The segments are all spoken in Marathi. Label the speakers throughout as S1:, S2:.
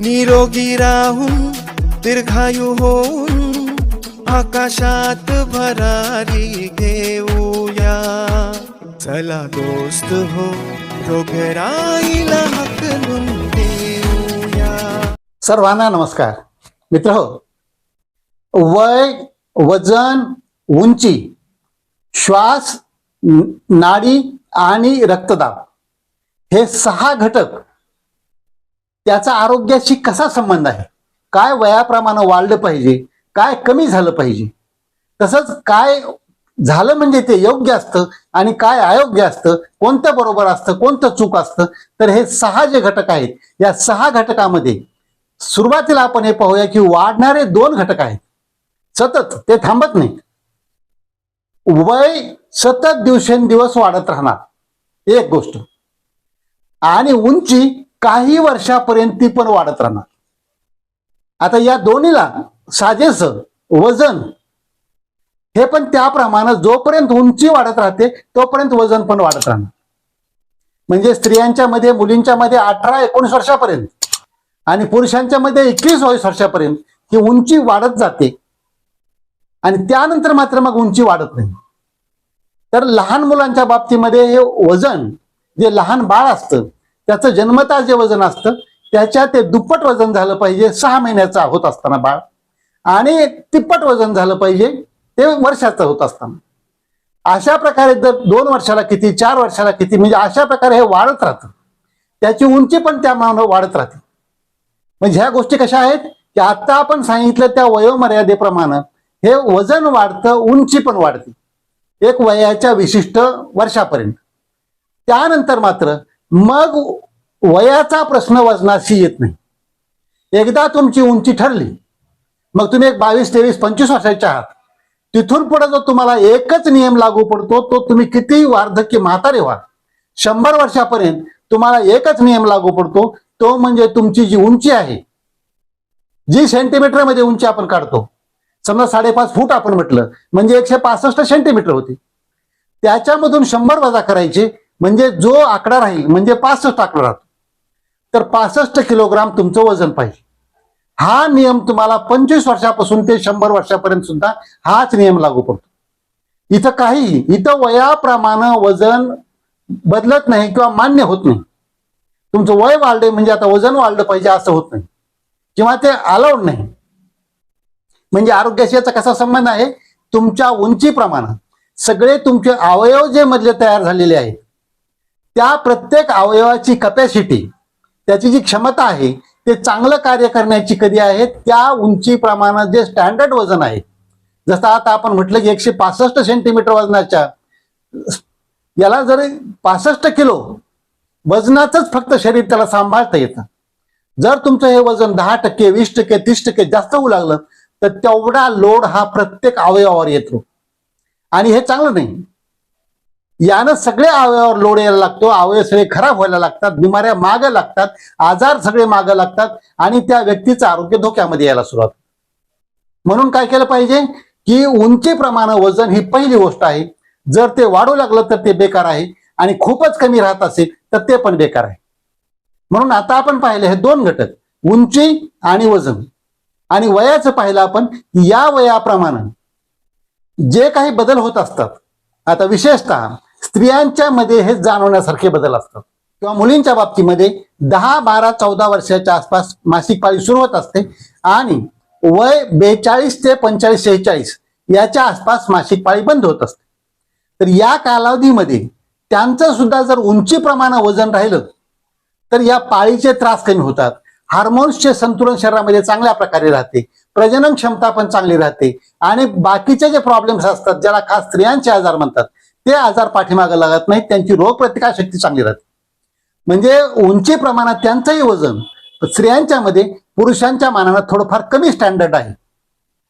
S1: निरोगी राहून दीर्घायू होऊन आकाशात भरारी घेऊया. चला दोस्त हो रोगराईला हकलून देऊया.
S2: सर्वांना नमस्कार. मित्र हो वय वजन उंची श्वास नाडी आणि रक्तदाब हे सहा घटक त्याचा आरोग्याशी कसा संबंध आहे? काय वयाप्रमाणे वाढलं पाहिजे? काय कमी झालं पाहिजे? तसंच काय झालं म्हणजे ते योग्य असतं आणि काय अयोग्य असतं? कोणतं बरोबर असतं? कोणतं चूक असतं? तर हे सहा जे घटक आहेत या सहा घटकामध्ये सुरुवातीला आपण हे पाहूया की वाढणारे दोन घटक आहेत. सतत ते थांबत नाही वय सतत दिवसेंदिवस वाढत राहणार. एक गोष्ट. आणि उंची काही वर्षापर्यंत ती पण वाढत राहणार. आता या दोन्हीला साजेस वजन हे पण त्याप्रमाणे जोपर्यंत उंची वाढत राहते तोपर्यंत वजन पण वाढत राहणार. म्हणजे स्त्रियांच्या मध्ये मुलींच्या मध्ये अठरा एकोणीस वर्षापर्यंत आणि पुरुषांच्या मध्ये एकवीस वयस वर्षापर्यंत ही उंची वाढत जाते. आणि त्यानंतर मात्र मग उंची वाढत नाही. तर लहान मुलांच्या बाबतीमध्ये हे वजन जे लहान बाळ असतं त्याचं जन्मता जे वजन असतं त्याच्या ते दुप्पट वजन झालं पाहिजे सहा महिन्याचा होत असताना बाळ. आणि तिप्पट वजन झालं पाहिजे ते वर्षाचं होत असताना. अशा प्रकारे जर दोन वर्षाला किती चार वर्षाला किती म्हणजे अशा प्रकारे हे वाढत राहतं. त्याची उंची पण त्या मानानं वाढत राहते. म्हणजे ह्या गोष्टी कशा आहेत? की आता आपण सांगितलं त्या वयोमर्यादेप्रमाणे हे वजन वाढतं उंची पण वाढते. एक वयाच्या विशिष्ट वर्षापर्यंत. त्यानंतर मात्र मग वयाचा प्रश्न वजनाशी येत नाही. एकदा तुमची उंची ठरली मग तुम्ही एक बावीस तेवीस पंचवीस वर्षाचे आहात. तिथून पुढे जो तुम्हाला एकच नियम लागू पडतो तो तुम्ही किती वार्धक्य म्हातारे व्हा. शंभर वर्षापर्यंत तुम्हाला एकच नियम लागू पडतो तो म्हणजे तुमची जी उंची आहे जी सेंटीमीटरमध्ये उंची आपण काढतो. समजा साडेपाच फूट आपण म्हटलं म्हणजे एकशे पासष्ट सेंटीमीटर होती. त्याच्यामधून शंभर वजा करायचे म्हणजे जो आकडा राहील म्हणजे पासष्ट आकडा राहतो. तर पासष्ट किलोग्राम तुमचं वजन पाहिजे. हा नियम तुम्हाला पंचवीस वर्षापासून ते शंभर वर्षापर्यंत सुद्धा हाच नियम लागू पडतो. इथं काही इथं वयाप्रमाणे वजन बदलत नाही किंवा मान्य होत नाही. तुमचं वय वाढले म्हणजे आता वजन वाढलं पाहिजे असं होत नाही. किंवा ते अलाउड नाही. म्हणजे आरोग्याशी याचा कसा संबंध आहे? तुमच्या उंचीप्रमाणे. सगळे तुमचे अवयव जे मधले तयार झालेले आहेत त्या प्रत्येक अवयवाची कपॅसिटी त्याची जी क्षमता आहे ते चांगलं कार्य करण्याची कधी आहे त्या उंची प्रमाणात जे स्टँडर्ड वजन आहे. जसं आता आपण म्हटलं की एकशे पासष्ट सेंटीमीटर वजनाच्या याला जर पासष्ट किलो वजनाचंच फक्त शरीर त्याला सांभाळता येतं. जर तुमचं हे वजन दहा टक्के वीस टक्के तीस टक्के जास्त होऊ लागलं तर तेवढा लोड हा प्रत्येक अवयवावर येतो. आणि हे चांगलं नाही. यानं सगळे अवयवावर लोड यायला लागतो अवयव सगळे खराब व्हायला लागतात बिमाऱ्या मागं लागतात आजार सगळे मागं लागतात आणि त्या व्यक्तीचं आरोग्य धोक्यामध्ये यायला सुरुवात. म्हणून काय केलं पाहिजे की उंची प्रमाण वजन ही पहिली गोष्ट आहे. जर ते वाढू लागलं तर ते बेकार आहे आणि खूपच कमी राहत असेल तर ते पण बेकार आहे. म्हणून आता आपण पाहिले हे दोन घटक उंची आणि वजन. आणि वयाचं पाहिलं आपण या वयाप्रमाणे जे काही बदल होत असतात आता विशेषतः स्त्रियांच्या मध्ये हे जाणवण्यासारखे बदल असतात. किंवा मुलींच्या बाबतीमध्ये दहा बारा चौदा वर्षाच्या आसपास मासिक पाळी सुरू होत असते आणि वय बेचाळीस ते पंचेचाळीस शेहेचाळीस याच्या आसपास मासिक पाळी बंद होत असते. तर या कालावधीमध्ये त्यांचं सुद्धा जर उंची प्रमाण वजन राहिलं तर या पाळीचे त्रास कमी होतात. हार्मोन्सचे संतुलन शरीरामध्ये चांगल्या प्रकारे राहते. प्रजनन क्षमता पण चांगली राहते. आणि बाकीचे जे प्रॉब्लेम्स असतात ज्याला खास स्त्रियांचे आजार म्हणतात ते आजार पाठीमागं लागत नाहीत त्यांची रोगप्रतिकार शक्ती चांगली राहते. म्हणजे उंची प्रमाणात त्यांचंही वजन स्त्रियांच्या मध्ये पुरुषांच्या मानानं थोडंफार कमी स्टँडर्ड आहे.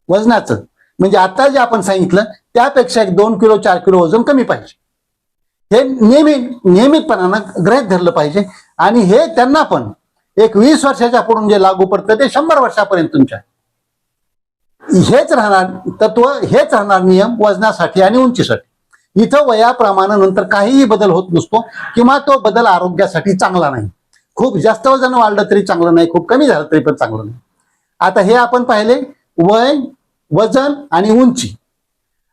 S2: वजनाचं. म्हणजे आता जे आपण सांगितलं त्यापेक्षा एक दोन किलो चार किलो वजन कमी पाहिजे. हे नेहमी नियमितपणानं ग्रहित धरलं पाहिजे. आणि हे त्यांना पण एक वीस वर्षाच्या पुढून जे लागू पडतं ते शंभर वर्षापर्यंत तुमच्या. हेच राहणार तत्व हेच राहणार नियम वजनासाठी आणि उंचीसाठी. इथं वयाप्रमाणे नंतर काहीही बदल होत नसतो किंवा तो बदल आरोग्यासाठी चांगला नाही. खूप जास्त वजन वाढलं तरी चांगलं नाही खूप कमी झालं तरी पण चांगलं नाही. आता हे आपण पाहिले वय वजन आणि उंची.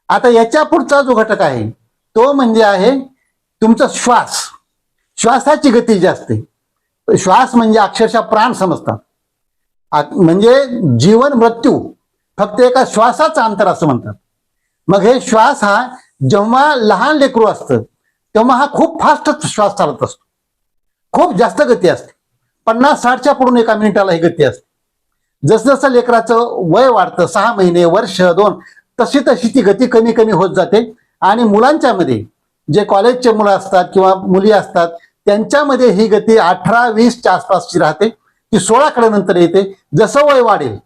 S2: आता याच्या पुढचा जो घटक आहे तो म्हणजे आहे तुमचा श्वास. श्वासाची गती जी असते श्वास म्हणजे अक्षरशः प्राण समजतात. म्हणजे जीवन मृत्यू फक्त एका श्वासाचं अंतर असं म्हणतात. मग हे श्वास हा जेव्हा लहान लेकरू असतं तेव्हा हा खूप फास्ट श्वास चालत असतो. खूप जास्त गती असते. पन्नास साठच्या पुढून एका मिनिटाला ही गती असते. जसजसं लेकराचं वय वाढतं सहा महिने वर्ष दोन तशी तशी ती गती कमी कमी होत जाते. आणि मुलांच्या मध्ये जे कॉलेजचे मुलं असतात किंवा मुली असतात त्यांच्यामध्ये ही गती अठरा वीसच्या आसपासची राहते. ती सोळाकडे नंतर येते. जसं वय वाढेल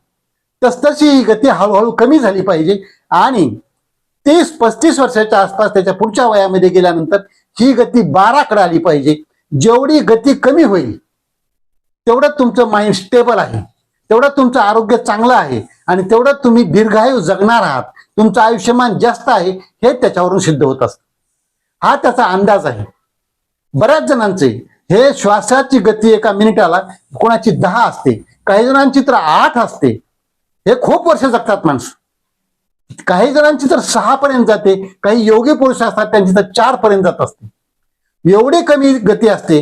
S2: तस तशी ही गती हळूहळू कमी झाली पाहिजे. आणि तीस पस्तीस वर्षाच्या आसपास त्याच्या पुढच्या वयामध्ये गेल्यानंतर ही गती बाराकडे आली पाहिजे. जेवढी गती कमी होईल तेवढं तुमचं माइंड स्टेबल आहे. तेवढं तुमचं आरोग्य चांगलं आहे. आणि तेवढं तुम्ही दीर्घायू जगणार आहात. तुमचं आयुष्यमान जास्त आहे हे त्याच्यावरून सिद्ध होत असतं. हा त्याचा अंदाज आहे. बऱ्याच जणांचे हे श्वासाची गती एका मिनिटाला कोणाची दहा असते काही जणांची तर आठ असते. हे खूप वर्ष जगतात माणसं. काही जणांची तर सहा पर्यंत जाते काही योगी पुरुष असतात त्यांची तर चार पर्यंत जात असते. एवढी कमी गती असते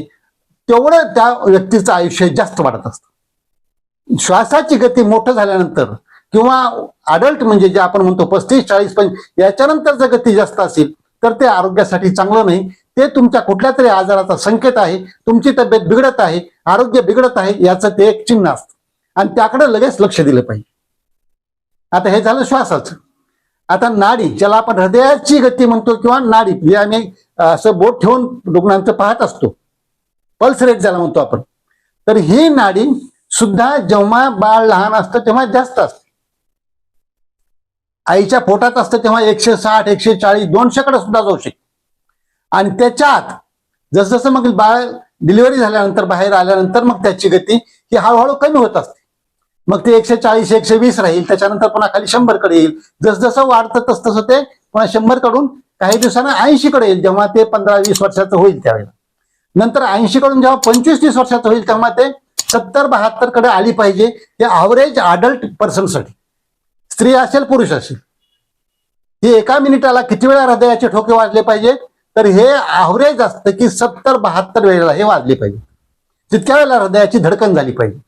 S2: तेवढं त्या व्यक्तीचं आयुष्य जास्त वाढत असतं. श्वासाची गती मोठं झाल्यानंतर किंवा अडल्ट म्हणजे जे आपण म्हणतो पस्तीस चाळीस पण याच्यानंतर जर गती जास्त असेल तर ते आरोग्यासाठी चांगलं नाही. ते तुमच्या कुठल्या तरी आजाराचा संकेत आहे तुमची तब्येत बिघडत आहे आरोग्य बिघडत आहे याचं ते एक चिन्ह असतं. आणि त्याकडे लगेच लक्ष दिलं पाहिजे. आता हे झालं श्वासाचं. आता नाडी ज्याला आपण हृदयाची गती म्हणतो किंवा नाडी जे आम्ही असं बोट ठेवून रुग्णांचं पाहत असतो. पल्स रेट ज्याला म्हणतो आपण. तर ही नाडी सुद्धा जेव्हा बाळ लहान असतं तेव्हा जास्त असते. आईच्या पोटात असतं तेव्हा एकशे साठ एकशे चाळीस दोनशेकडे सुद्धा जाऊ शकते. आणि त्याच्यात जसजसं मग बाळ डिलिव्हरी झाल्यानंतर बाहेर आल्यानंतर मग त्याची गती ही हळूहळू कमी होत असते. मग ते एकशे चाळीस एकशे वीस राहील त्याच्यानंतर पुन्हा खाली शंभरकडे येईल. जसजसं जसं वाढतं तस तसं ते पुन्हा शंभरकडून काही दिवसानं ऐंशी कडे येईल जेव्हा ते पंधरा वीस वर्षाचं होईल त्यावेळेला नंतर ऐंशी कडून जेव्हा पंचवीस तीस वर्षाचं होईल तेव्हा ते सत्तर बहात्तरकडे आली पाहिजे हे ऍव्हरेज अडल्ट पर्सनसाठी स्त्री असेल पुरुष असेल. हे एका मिनिटाला किती वेळा हृदयाचे ठोके वाजले पाहिजे? तर हे ऍव्हरेज असतं की सत्तर बहात्तर वेळेला हे वाजले पाहिजे. तितक्या वेळेला हृदयाची धडकन झाली पाहिजे.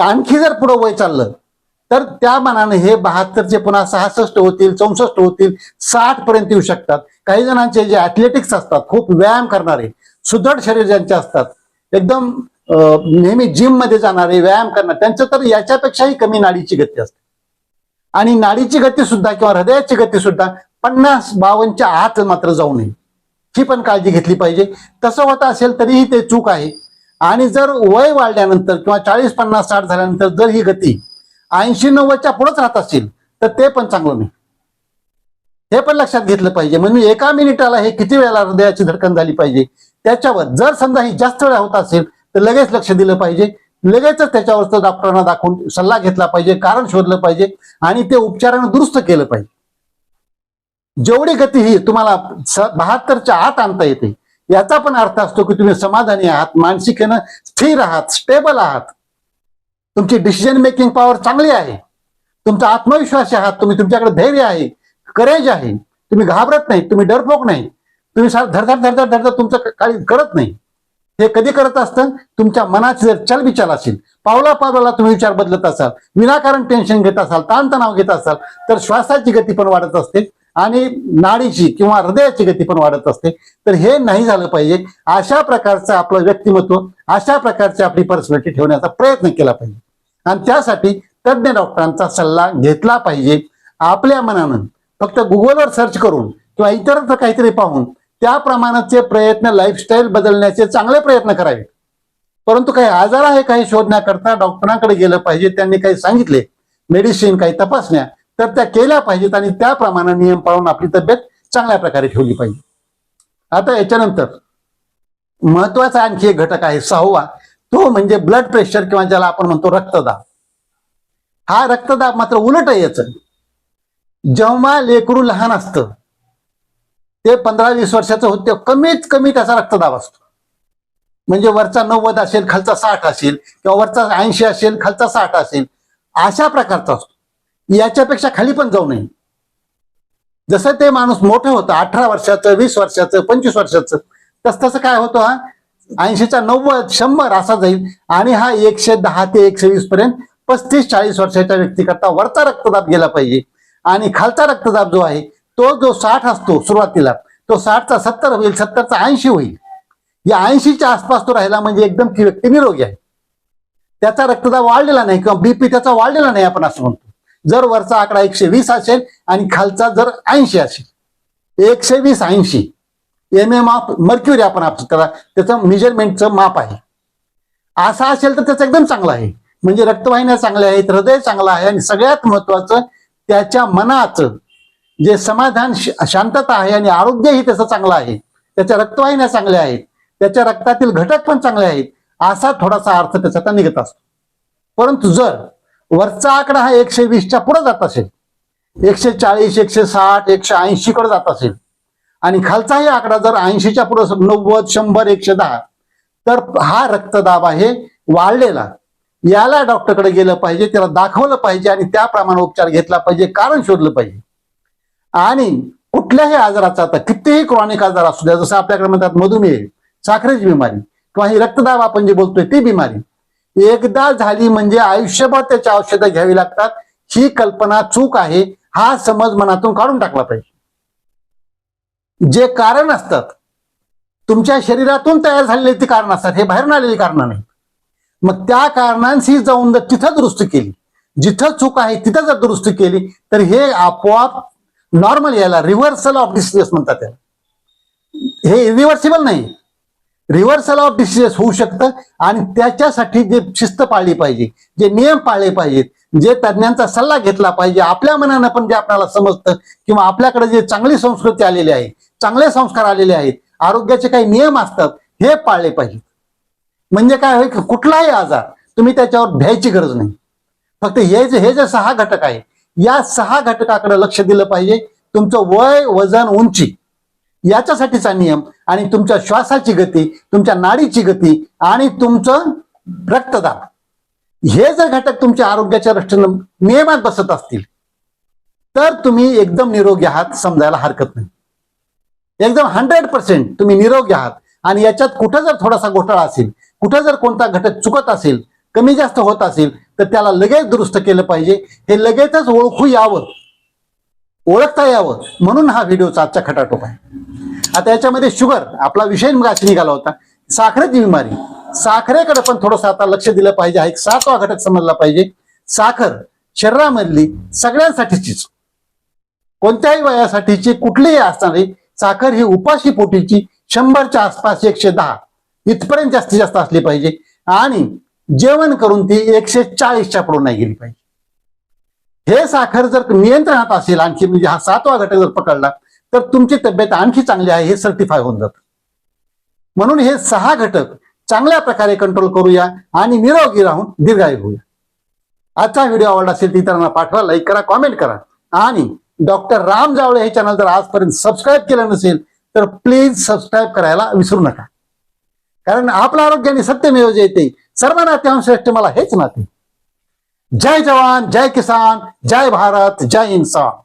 S2: आणखी जर पुढं वय चाललं तर त्या मानाने हे बहात्तरचे पुन्हा सहासष्ट होतील चौसष्ट होतील साठ पर्यंत येऊ शकतात. काही जणांचे जे ॲथलेटिक्स असतात खूप व्यायाम करणारे सुदृढ शरीर ज्यांचे असतात एकदम नेहमी जिममध्ये जाणारे व्यायाम करणारे त्यांचं तर याच्यापेक्षाही कमी नाडीची गती असते. आणि नाडीची गती सुद्धा किंवा हृदयाची गती सुद्धा पन्नास बावनच्या आत मात्र जाऊ नये. ही पण काळजी घेतली पाहिजे. तसं होत असेल तरीही ते चूक आहे. आणि जर वय वाढल्यानंतर किंवा चाळीस पन्नास साठ झाल्यानंतर जर ही गती ऐंशी नव्वदच्या पुढेच राहत असेल तर ते पण चांगलं नाही. हे पण लक्षात घेतलं पाहिजे. म्हणजे एका मिनिटाला हे किती वेळेला हृदयाची धडकन झाली पाहिजे? त्याच्यावर जर समजा ही जास्त वेळा होत असेल तर लगेच लक्ष दिलं पाहिजे. लगेचच त्याच्यावरचं डॉक्टरांना दाखवून सल्ला घेतला पाहिजे कारण शोधलं पाहिजे आणि ते उपचारानं दुरुस्त केलं पाहिजे. जेवढी गती ही तुम्हाला बहात्तरच्या आत आणता येते याचा पण अर्थ असतो की तुम्ही समाधानी आहात मानसिकेनं स्थिर आहात स्टेबल आहात. तुमची डिसिजन मेकिंग पॉवर चांगली आहे. तुमचा आत्मविश्वास आहात तुम्ही तुमच्याकडे धैर्य आहे करेज आहे. तुम्ही घाबरत नाही तुम्ही डरपोक नाही. तुम्ही धडधड धडधड धडधड तुमचं काही करत नाही. हे कधी करत असतं? तुमच्या मनाची जर चलबिचल असेल पावला पावलाला तुम्ही विचार बदलत असाल विनाकारण टेन्शन घेत असाल ताणतणाव घेत असाल तर श्वासाची गती पण वाढत असते. आणि नाडीची किंवा हृदयाची गती पण वाढत असते. तर हे नाही झालं पाहिजे. अशा प्रकारचं आपलं व्यक्तिमत्व अशा प्रकारची आपली पर्सनॅलिटी ठेवण्याचा प्रयत्न केला पाहिजे. आणि त्यासाठी तज्ज्ञ डॉक्टरांचा सल्ला घेतला पाहिजे. आपल्या मनानं फक्त गुगलवर सर्च करून किंवा इतरत्र काहीतरी पाहून त्याप्रमाणाचे प्रयत्न लाईफस्टाईल बदलण्याचे चांगले प्रयत्न करावे. परंतु काही आजार आहे काही शोधण्याकरता डॉक्टरांकडे गेलं पाहिजे त्यांनी काही सांगितले. मेडिसिन काही तपासण्या तर त्या केल्या पाहिजेत आणि त्याप्रमाणे नियम पाळून आपली तब्येत चांगल्या प्रकारे ठेवली पाहिजे. आता याच्यानंतर महत्त्वाचा आणखी एक घटक आहे सहावा. तो म्हणजे ब्लड प्रेशर किंवा ज्याला आपण म्हणतो रक्तदाब. हा रक्तदाब मात्र उलट आहे याच जेव्हा लेकरू लहान असतं ते पंधरा वीस वर्षाचं होतं कमीत कमी त्याचा रक्तदाब असतो. म्हणजे वरचा नव्वद असेल खालचा साठ असेल किंवा वरचा ऐंशी असेल खालचा साठ असेल अशा प्रकारचा असतो. याच्यापेक्षा खाली पण जाऊ नये. जसं ते माणूस मोठं होतं अठरा वर्षाचं वीस वर्षाचं पंचवीस वर्षाचं तस तसं काय होतं हा? ऐंशीचा नव्वद शंभर असा जाईल. आणि हा एकशे दहा ते एकशे वीस पर्यंत पस्तीस चाळीस वर्षाच्या व्यक्तीकरता वरचा रक्तदाब गेला पाहिजे. आणि खालचा रक्तदाब जो आहे तो जो साठ असतो सुरुवातीला तो साठचा सत्तर होईल सत्तरचा ऐंशी होईल. या ऐंशीच्या आसपास तो राहिला म्हणजे एकदम ती व्यक्ती निरोगी आहे. त्याचा रक्तदाब वाढलेला नाही किंवा बीपी त्याचा वाढलेला नाही आपण असं म्हणतो. जर वरचा आकडा एकशे वीस असेल आणि खालचा जर ऐंशी असेल एकशे वीस ऐंशी. एम एम ऑफ मर्क्युरी आपण आप- त्याला त्याचं मेजरमेंटचं माप आहे. असा असेल तर त्याचं एकदम चांगलं आहे. म्हणजे रक्तवाहिन्या चांगल्या आहेत हृदय चांगलं आहे आणि सगळ्यात महत्वाचं त्याच्या मनाचं जे समाधान श- शांतता आहे आणि आरोग्यही त्याचं चांगलं आहे. त्याच्या रक्तवाहिन्या चांगल्या आहेत. त्याच्या रक्तातील घटक पण चांगले आहेत. असा थोडासा अर्थ त्याचा निघत असतो. परंतु जर वरचा आकडा हा एकशे वीसच्या पुढे जात असेल. एकशे चाळीस एकशे साठ एकशे ऐंशी कडे जात असेल. आणि खालचाही आकडा जर ऐंशीच्या पुढे नव्वद शंभर एकशे दहा तर हा रक्तदाब आहे वाढलेला. याला डॉक्टरकडे गेलं पाहिजे त्याला दाखवलं पाहिजे आणि त्याप्रमाणे उपचार घेतला पाहिजे कारण शोधलं पाहिजे. आणि कुठल्याही आजाराचा आता कितीही क्रॉनिक आजार असू द्या जसं आपल्याकडे म्हणतात मधुमेह साखरेची बिमारी किंवा ही रक्तदाब आपण जे बोलतोय ती बिमारी एकदा झाली म्हणजे आयुष्यभर त्याच्या औषधं घ्यावी लागतात. ही कल्पना चूक आहे. हा समज मनातून काढून टाकला पाहिजे. जे कारण असतात तुमच्या शरीरातून तयार झालेली ती कारण असतात. हे बाहेरून आलेली कारण नाही. मग त्या कारणांशी जाऊन जर तिथं दुरुस्त केली जिथं चूक आहे तिथं जर दुरुस्त केली तर हे आपोआप नॉर्मल याला रिव्हर्सल ऑफ डिसिजेस म्हणतात त्याला. हे रिव्हर्सिबल नाही. रिव्हर्सल ऑफ डिसिजेस होऊ शकतं आणि त्याच्यासाठी जे शिस्त पाळली पाहिजे जे नियम पाळले पाहिजेत जे तज्ज्ञांचा सल्ला घेतला पाहिजे आपल्या मनानं पण जे आपल्याला समजतं किंवा आपल्याकडे जे चांगली संस्कृती आलेली आहे चांगले संस्कार आलेले आहेत आरोग्याचे काही नियम असतात हे पाळले पाहिजेत. म्हणजे काय होईल कुठलाही आजार तुम्ही त्याच्यावर भ्यायची गरज नाही. फक्त हे जे हे जे सहा घटक आहे या सहा घटकाकडे लक्ष दिलं पाहिजे. तुमचं वय वजन उंची याच्यासाठीचा नियम आणि तुमच्या श्वासाची गती तुमच्या नाडीची गती आणि तुमचं रक्तदाब. हे जर घटक तुमच्या आरोग्याच्या रक्षण नियमात बसत असतील तर तुम्ही एकदम निरोगी आहात समजायला हरकत नाही. एकदम हंड्रेड पर्सेंट तुम्ही निरोगी आहात. आणि याच्यात कुठं जर थोडासा घोटाळा असेल कुठं जर कोणता घटक चुकत असेल कमी जास्त होत असेल तर त्याला लगेच दुरुस्त केलं पाहिजे. हे लगेचच ओळखू यावं. ओळखता यावं म्हणून हा व्हिडिओचा आजचा खटाटोप आहे. आता याच्यामध्ये शुगर आपला विषय मग निघाला होता. साखरेची बिमारी. साखरेकडे पण थोडंसं आता लक्ष दिलं पाहिजे. हा एक सातवा घटक समजला पाहिजे. साखर शरीरामधली सगळ्यांसाठीचीच. कोणत्याही वयासाठीची कुठलीही असणारी साखर ही उपाशी पोटीची शंभरच्या आसपास एकशे दहा. इथपर्यंत जास्तीत जास्त असली पाहिजे. आणि जेवण करून ती एकशे चाळीसच्या पुढे नाही गेली पाहिजे. हे साखर जर नियंत्रणात असेल आणखी म्हणजे हा सातवा घटक जर पकडला तर तुमची तब्येत आणखी चांगली आहे हे सर्टिफाय होऊन जातं. म्हणून हे सहा घटक चांगल्या प्रकारे कंट्रोल करूया आणि निरोगी राहून दीर्घायू होऊया. आजचा व्हिडिओ आवडला असेल तर इतरांना पाठवा लाईक करा कॉमेंट करा. आणि डॉक्टर राम जावळे हे चॅनल जर आजपर्यंत सबस्क्राईब केलं नसेल तर प्लीज सबस्क्राईब करायला विसरू नका. कारण आपलं आरोग्याने सत्यमेव जयते सर्व नात्यांश श्रेष्ठ मला हेच नाते जय जवान जय किसान जय भारत जय इन्सान